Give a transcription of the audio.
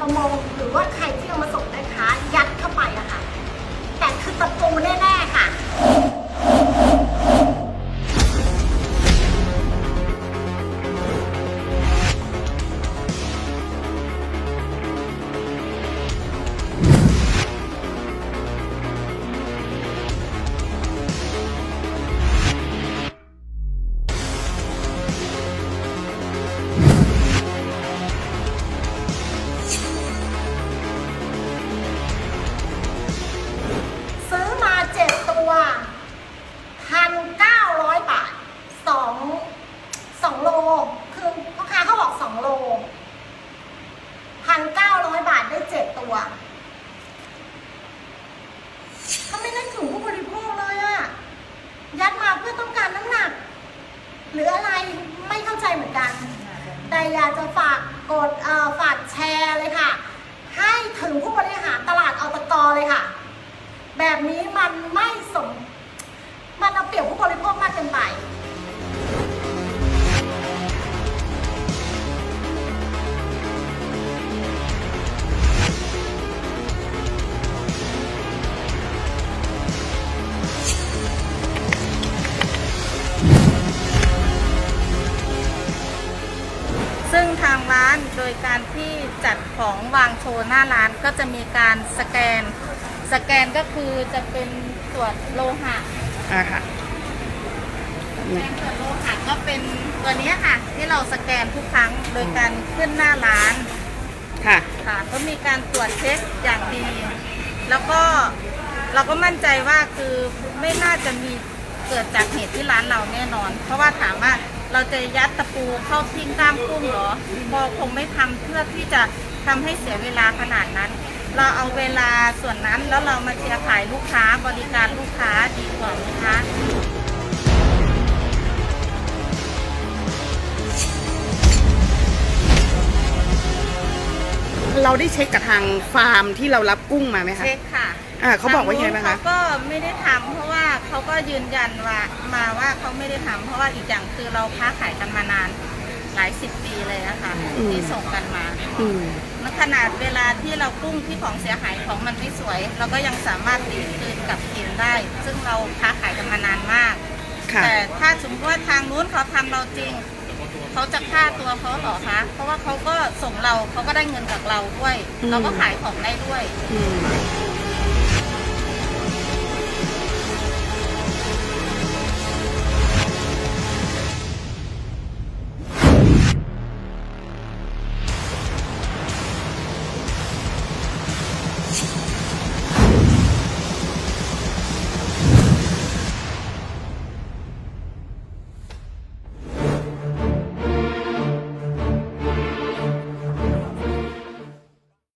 ประมงหรือว่าใครที่เอามาส่งนะคะยัดเข้าไปอะค่ะ เขาไม่ได้ถึงผู้บริโภคเลยอะยัดมาเพื่อต้องการน้ำหนัก หรืออะไรไม่เข้าใจเหมือนกัน แต่อยากจะฝากกดฝากแชร์เลยค่ะ ให้ถึงผู้บริหารตลาดอตกเลยค่ะ แบบนี้มันไม่สม มันเอาเปรียบผู้บริโภคมากเกินไป ซึ่งทางร้านโดยการที่จัดของวางโชว์หน้าร้านก็จะมีการสแกน สแกนก็คือจะเป็นตรวจโลหะอ่าค่ะสแกนตรวจโลหะก็เป็นตัวเนี้ยค่ะ ที่เราสแกนทุกครั้งโดยการขึ้นหน้าร้านค่ะ ค่ะก็มีการตรวจเช็คอย่างดี แล้วก็เราก็มั่นใจว่าคือไม่น่าจะมีเกิดจากเหตุที่ร้านเราแน่นอน เพราะว่าถามว่า เราจะยัดตะปูเข้าทิ้งกล้ามกุ้งเหรอพอคงไม่ทำเพื่อที่จะทำให้เสียเวลาขนาดนั้น เราเอาเวลาส่วนนั้นแล้วเรามาเชียร์ขายลูกค้าบริการลูกค้า เราได้เช็คกับทางฟาร์มที่เรารับกุ้งมาไหมคะเช็คค่ะอ่าเขาบอกว่ายังไงบ้างคะเขาก็ไม่ได้ทำเพราะว่าเขาก็ยืนยันว่ามาว่าเขาไม่ได้ทำเพราะว่าอีกอย่างคือเราค้าขายกันมานานหลายสิบปีเลยอะค่ะที่ส่งกันมาอืม ขนาดเวลาที่เรากุ้งที่ของเสียหายของมันไม่สวย เราก็ยังสามารถตีคืนกลับกินได้ ซึ่งเราค้าขายกันมานานมาก ค่ะ แต่ถ้าสมมติว่าทางนู้นเขาทำเราจริง เขาจะฆ่าตัวเขาเหรอคะเพราะว่าเขาก็ส่งเราเขาก็ได้เงินจากเราด้วย เราก็ขายของได้ด้วย อืม